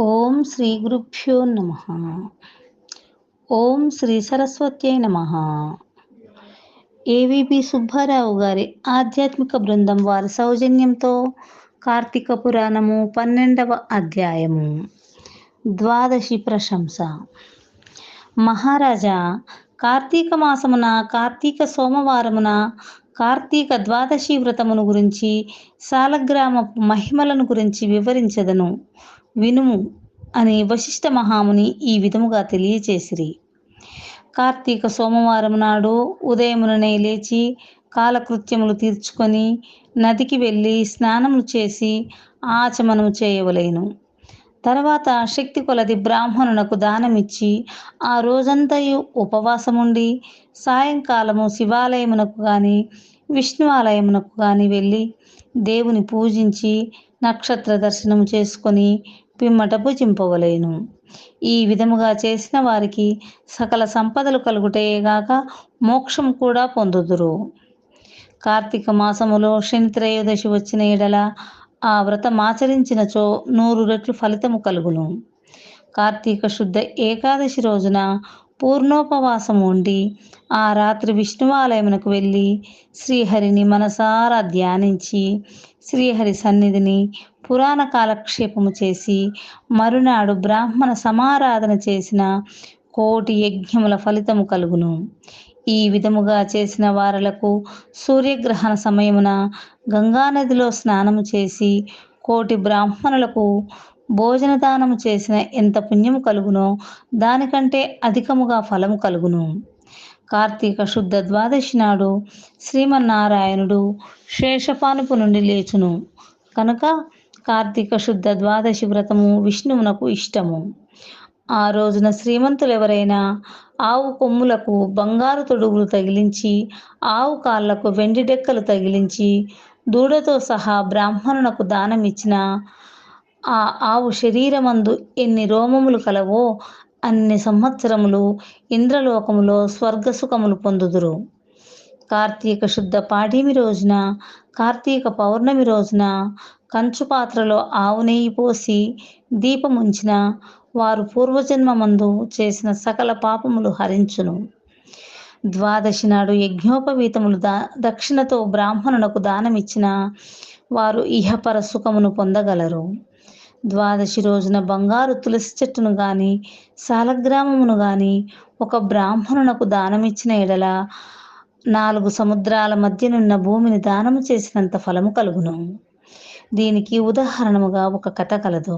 ఓం శ్రీ గురుభ్యో నమ. ఓం శ్రీ సరస్వత్యై నమ. ఏవిపి సుబ్బారావు గారి ఆధ్యాత్మిక బృందం వారి సౌజన్యంతో కార్తీక పురాణము పన్నెండవ అధ్యాయము. ద్వాదశి ప్రశంస. మహారాజా కార్తీక మాసమున కార్తీక సోమవారమున కార్తీక ద్వాదశి వ్రతమును గురించి సాలగ్రామ మహిమలను గురించి వివరించదను. వినుము అని వశిష్ఠ మహాముని ఈ విధముగా తెలియచేసిరి. కార్తీక సోమవారం నాడు ఉదయముననే లేచి కాలకృత్యములు తీర్చుకొని నదికి వెళ్ళి స్నానములు చేసి ఆచమనము చేయవలేను. తర్వాత శక్తి కొలది బ్రాహ్మణునకు దానమిచ్చి ఆ రోజంతయు ఉపవాసముండి సాయంకాలము శివాలయమునకు కానీ విష్ణువాలయమునకు కానీ వెళ్ళి దేవుని పూజించి నక్షత్ర దర్శనం చేసుకొని పిమ్మట భుజింపవలేను. ఈ విధముగా చేసిన వారికి సకల సంపదలు కలుగుటయేగాక మోక్షం కూడా పొందుదురు. కార్తీక మాసములో శని త్రయోదశి వచ్చిన ఎడల ఆ వ్రతం ఆచరించినచో నూరు రెట్లు ఫలితము కలుగును. కార్తీక శుద్ధ ఏకాదశి రోజున పూర్ణోపవాసం ఉండి ఆ రాత్రి విష్ణువాలయమునకు వెళ్ళి శ్రీహరిని మనసారా ధ్యానించి శ్రీహరి సన్నిధిని పురాణ కాలక్షేపము చేసి మరునాడు బ్రాహ్మణ సమారాధన చేసిన కోటి యజ్ఞముల ఫలితము కలుగును. ఈ విధముగా చేసిన వారలకు సూర్యగ్రహణ సమయమున గంగానదిలో స్నానము చేసి కోటి బ్రాహ్మణులకు భోజన దానము చేసిన ఎంత పుణ్యము కలుగునో దానికంటే అధికముగా ఫలము కలుగును. కార్తీక శుద్ధ ద్వాదశి నాడు శ్రీమన్నారాయణుడు శేషపానుపు నుండి లేచును. కనుక కార్తీక శుద్ధ ద్వాదశి వ్రతము విష్ణువునకు ఇష్టము. ఆ రోజున శ్రీమంతులు ఎవరైనా ఆవు కొమ్ములకు బంగారు తొడుగులు తగిలించి ఆవు కాళ్ళకు వెండి డెక్కలు తగిలించి దూడతో సహా బ్రాహ్మణునకు దానం ఇచ్చిన ఆ ఆవు శరీరమందు ఎన్ని రోమములు కలవో అన్ని సంవత్సరములు ఇంద్రలోకములో స్వర్గసుఖములు పొందుదురు. కార్తీక శుద్ధ పాఠిమి రోజున కార్తీక పౌర్ణమి రోజున కంచు పాత్రలో ఆవు నెయ్యి పోసి దీపముంచిన వారు పూర్వజన్మమందు చేసిన సకల పాపములు హరించును. ద్వాదశి నాడు యజ్ఞోపవీతములు దా దక్షిణతో బ్రాహ్మణునకు దానమిచ్చిన వారు ఇహపర సుఖమును పొందగలరు. ద్వాదశి రోజున బంగారు తులసి చెట్టును గాని సాలగ్రామమును గాని ఒక బ్రాహ్మణునకు దానమిచ్చిన ఎడల నాలుగు సముద్రాల మధ్యనున్న భూమిని దానము చేసినంత ఫలము కలుగును. దీనికి ఉదాహరణముగా ఒక కథ కలదు.